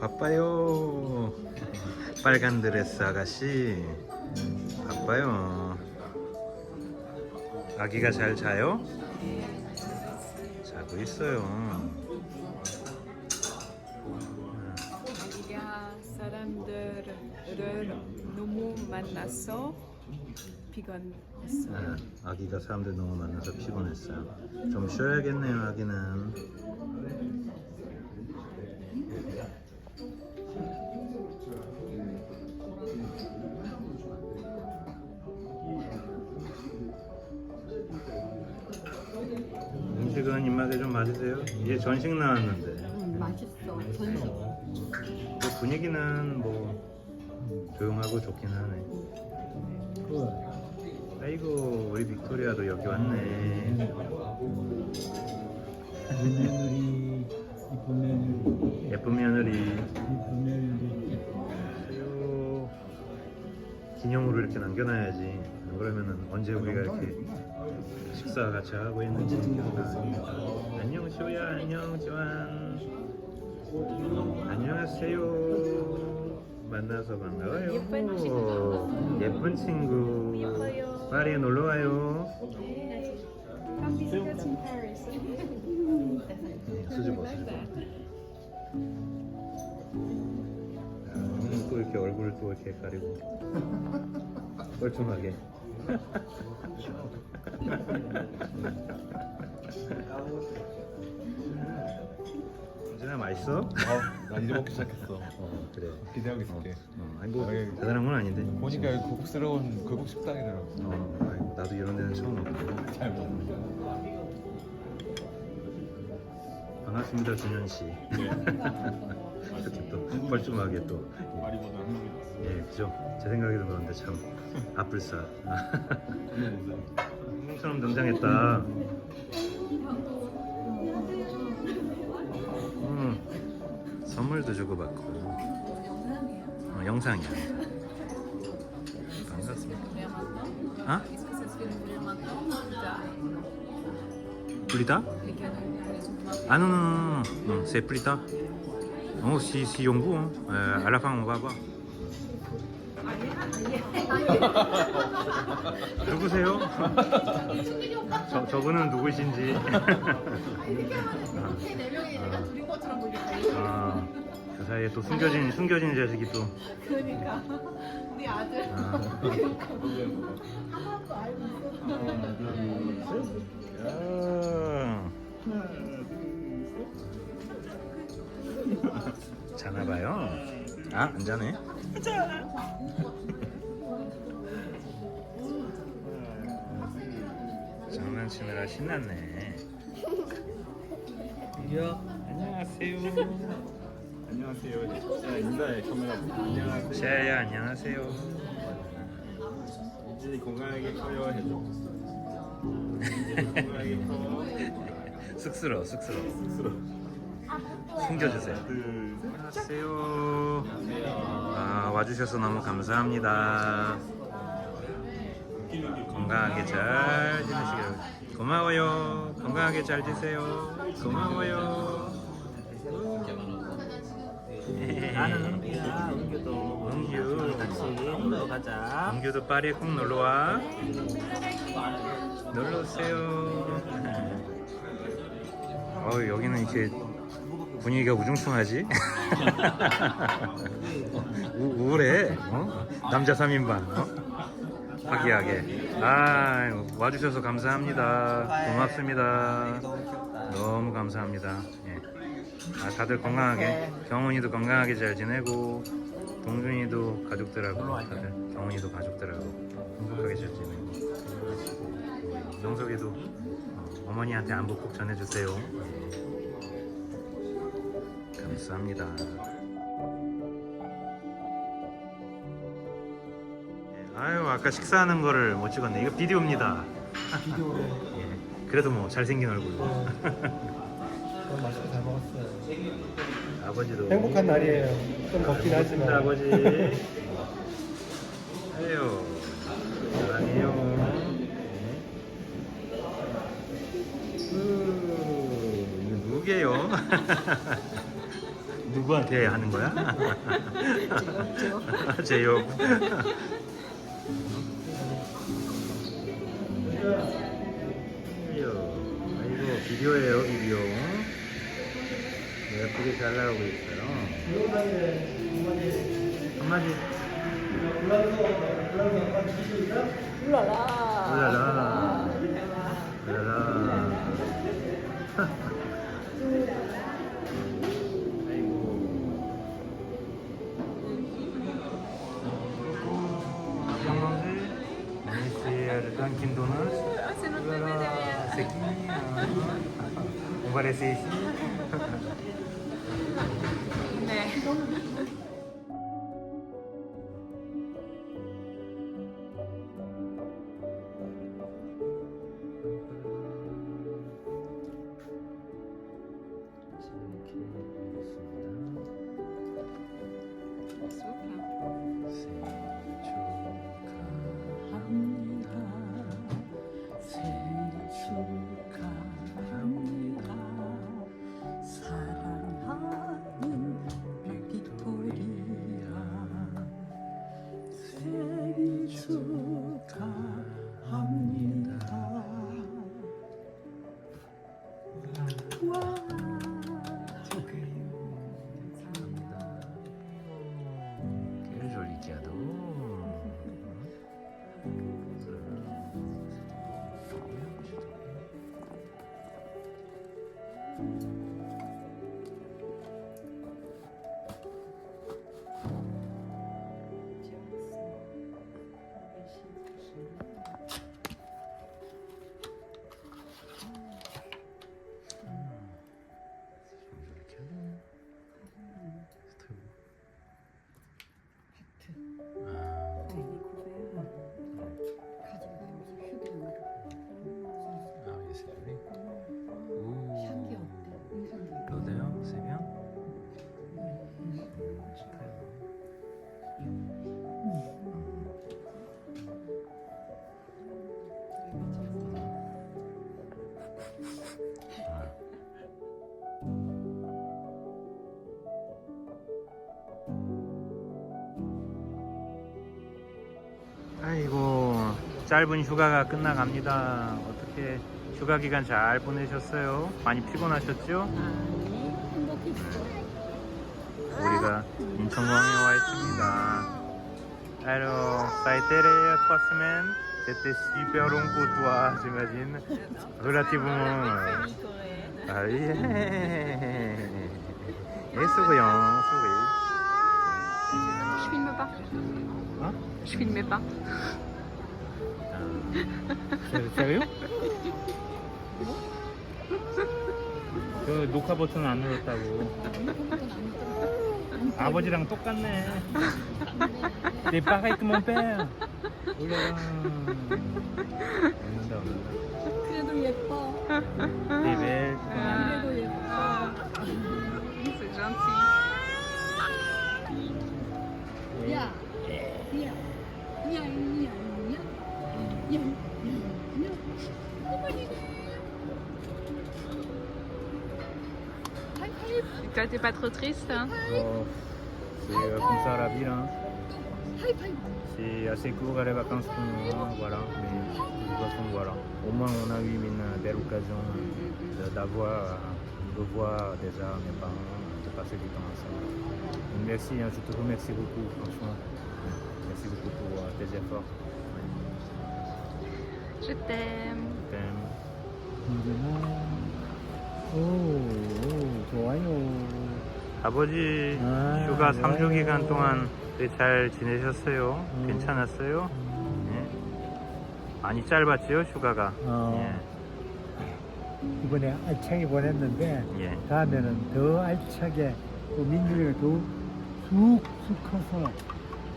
바빠요. 빨간 드레스 아가씨. 바빠요. 아기가 잘 자요? 자고 있어요. 자기가 사람들을 너무 만나서 피곤했어. 네, 아기가 사람들 너무 만나서 피곤했어요. 좀 쉬어야겠네요, 아기는. 음식은 입맛에 좀 맞으세요? 이제 전식 나왔는데 음, 맛있어. 전식. 그 분위기는 뭐 조용하고 좋긴 하네. 아이고 우리 빅토리아도 여기 왔네. 며느리 이쁜 며느리 예쁜 며느리. 이쁜 며느리 아유, 기념으로 이렇게 남겨놔야지. 안 그러면은 언제 우리가 이렇게 식사 같이 하고 있는지 모르니까. 안녕 시호야, 안녕 지완. 안녕하세요. 만나서 반가워요. 예쁜 친구. 예쁜 친구. 파리에 놀러 와요. In Paris. 수줍어, 수줍어. 아, 오늘 또 이렇게 얼굴을 또 이렇게 가리고 뻘쭘하게. 진아 맛있어? 나 이제 먹기 시작했어. 어 그래. 기대하고 있을게. 어, 아니 뭐 대단한 건 아닌데. 보니까 여기 고급스러운 고급 식당이더라고. 어, 아이고, 나도 이런 데는 처음 왔고. 잘 먹는다. 반갑습니다, 준현 씨. 이렇게 또 뻘쭘하게 또. 파리보다 한국이 낫어. 예, 그죠. 제 생각에도 그런데 참 아플싸. 한국처럼 등장했다. 음, 선물도 주고받고. 어, 영상이야. 반갑습니다. 아? Plus tard Ah non, non, non, non, non, c'est plus tard. Non, si, si on veut, hein. Euh, à la fin on va voir. 누구세요? 저, 저분은 누구신지. 아, 그 사이에 또 숨겨진, 숨겨진 자식이 또. 그러니까 우리 아들. 아. 야. 자나 봐요. 아, 안 자네. 장난치느라 신났네. 이야 안녕하세요. 안녕하세요. 자, 인사해 카메라. 안녕하세요. 재야 안녕하세요. 이진이 건강하게 커요 해줘. 건강하게 커. 쑥스러워. 숨겨주세요. 안녕하세요. 아, 와주셔서 너무 감사합니다. 건강하게 잘 지내시길 고마워요. 건강하게 잘 지세요. 고마워요. 나는 은규야 은규도 은규. 같이 놀러 가자 은규도 파리에 꼭 놀러 와. 놀러 오세요. 어, 여기는 이렇게 분위기가 우중충하지? 우, 우울해. 어? 남자 3인방. 어? 화기하게. 아, 와주셔서 감사합니다. 고맙습니다. 너무 감사합니다. 예. 아, 다들 건강하게. 경훈이도 건강하게 잘 지내고, 동준이도 가족들하고, 다들 경훈이도 가족들하고 행복하게 잘 지내고. 영석이도 어, 어머니한테 안부 꼭 전해주세요. 감사합니다. 예, 아유 아까 식사하는 거를 못 찍었네. 이거 비디오입니다. 비디오로 예, 그래도 뭐 잘생긴 얼굴. 너무 맛있게 잘 먹었어요 아버지도 행복한 날이에요 좀 덥긴 하지만 아버지. 아유 사랑해요. 네. 누구게요? 누구한테 하는 거야? 제이홉. 아이고 비디오예요 비디오. 예쁘게 잘 나오고 있어요. 한마디. 울라라. 울라라. Le Dunkin Donuts. Ovarese. 네. 아이고 짧은 휴가가 끝나갑니다. 어떻게 휴가 기간 잘 보내셨어요? 많이 피곤하셨죠? 아니 행복했어. 우리가 인천공항에 와 있습니다. Alors, ça a été les trois semaines. C'était super long pour toi, j'imagine. Relativement. euh, Ah oui. Et souriant, souris. Je filme pas. Hein Je filmais pas. Sérieux? 그 녹화 버튼 안 눌렀다고. 아버지랑 똑같네. 내 que mon père. 올려라. 웃는다 웃는다. 그래도 예뻐. 네 벨. 그래도 예뻐. C'est gentil. 야. Et toi, t'es pas trop triste hein C'est euh, comme ça la vie, hein. C'est assez court les vacances pour nous, voilà. Mais de toute façon, voilà. Au moins, on a eu une belle occasion d'avoir, de voir déjà mes parents, de passer du temps ensemble. Merci, hein, je te remercie beaucoup, franchement. Merci beaucoup pour euh, tes efforts. Je t'aime. Je t'aime. 오, 오, 좋아요. 아버지 아, 휴가 네. 3주 기간 동안 잘 지내셨어요? 음. 괜찮았어요? 예. 많이 짧았지요, 휴가가? 어. 이번에 알차게 보냈는데 예. 예. 다음에는 더 알차게 또 민준이가 더 쑥쑥 커서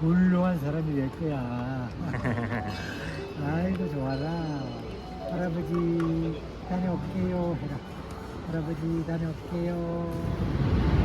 훌륭한 사람이 될 거야. 아이고 좋아라. 할아버지 다녀올게요 해라. 할아버지 다녀올게요.